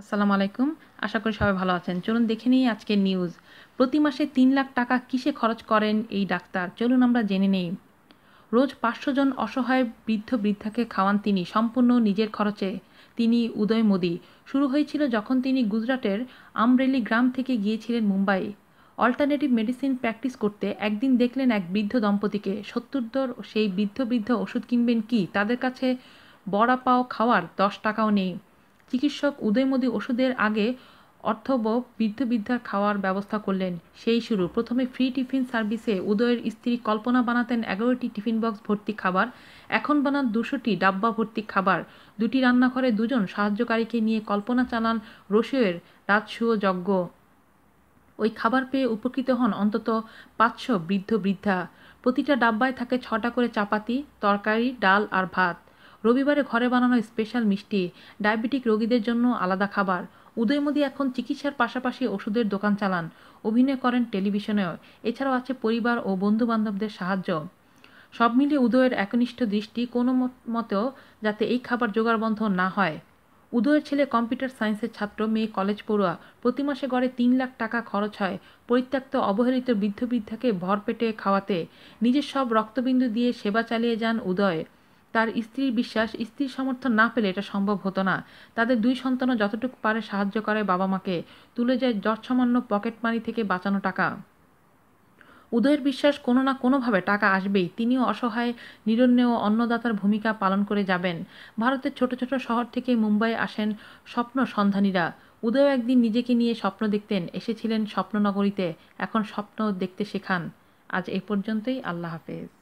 আসসালামু আলাইকুম। আশা করি সবাই ভালো আছেন। চলুন দেখে নিই আজকের নিউজ প্রতি মাসে তিন লাখ টাকা কিসে খরচ করেন এই ডাক্তার? চলুন আমরা জেনে নেই। রোজ পাঁচশো জন অসহায় বৃদ্ধ বৃদ্ধাকে খাওয়ান তিনি সম্পূর্ণ নিজের খরচে। তিনি উদয় মোদী। শুরু হয়েছিল যখন তিনি গুজরাটের আমরেলি গ্রাম থেকে গিয়েছিলেন মুম্বাই। অল্টারনেটিভ মেডিসিন প্র্যাকটিস করতে একদিন দেখলেন এক বৃদ্ধ দম্পতিকে। সত্তরদর সেই বৃদ্ধ বৃদ্ধ ওষুধ কিনবেন কি? তাদের কাছে বড়া পাও খাওয়ার দশ টাকাও নেই। চিকিৎসক উদয়মোদী ওষুধের আগে অর্থব বৃদ্ধ বৃদ্ধার খাওয়ার ব্যবস্থা করলেন। সেই শুরু। প্রথমে ফ্রি টিফিন সার্ভিসে উদয়ের স্ত্রী কল্পনা বানাতেন এগারোটি টিফিন বক্স ভর্তি খাবার। এখন বানান দুশোটি ডাব্বা ভর্তি খাবার। দুটি রান্নাঘরে দুজন সাহায্যকারীকে নিয়ে কল্পনা চালান রসিয়ের রাজসুয় যজ্ঞ ওই খাবার পেয়ে উপকৃত হন অন্তত পাঁচশো বৃদ্ধ বৃদ্ধা। প্রতিটা ডাব্বায় থাকে ছটা করে চাপাতি, তরকারি, ডাল আর ভাত। রবিবারে ঘরে বানানো স্পেশাল মিষ্টি, ডায়াবেটিক রোগীদের জন্য আলাদা খাবার। উদয়মোদী এখন চিকিৎসার পাশাপাশি ওষুধের দোকান চালান। অভিনয় করেন টেলিভিশনেও। এছাড়াও আছে পরিবার ও বন্ধু বান্ধবদের সাহায্য। সব মিলিয়ে উদয়ের একনিষ্ঠ দৃষ্টি কোনো মতেও যাতে এই খাবার জোগাড় বন্ধ না হয়। উদয়ের ছেলে কম্পিউটার সায়েন্সের ছাত্র, মেয়ে কলেজ পড়ুয়া। প্রতি মাসে গড়ে তিন লাখ টাকা খরচ হয়। পরিত্যক্ত অবহেলিত বৃদ্ধ বৃদ্ধাকে ভরপেটে খাওয়াতে নিজের সব রক্তবিন্দু দিয়ে সেবা চালিয়ে যান উদয়। তার স্ত্রীর বিশ্বাস, স্ত্রীর সমর্থন না পেলে এটা সম্ভব হতো না। তাদের দুই সন্তানও যতটুকু পারে সাহায্য করে বাবা মাকে তুলে যায় যৎসামান্য পকেট মানি থেকে বাঁচানো টাকা। উদয়ের বিশ্বাস কোনো না কোনোভাবে টাকা আসবেই। তিনিও অসহায় নিরন্নেয় অন্নদাতার ভূমিকা পালন করে যাবেন। ভারতের ছোট ছোট শহর থেকে মুম্বাই আসেন স্বপ্ন সন্ধানীরা। উদয় একদিন নিজেকে নিয়ে স্বপ্ন দেখতেন, এসেছিলেন স্বপ্ননগরীতে। এখন স্বপ্ন দেখতে শেখান। আজ এ পর্যন্তই, আল্লাহ হাফেজ।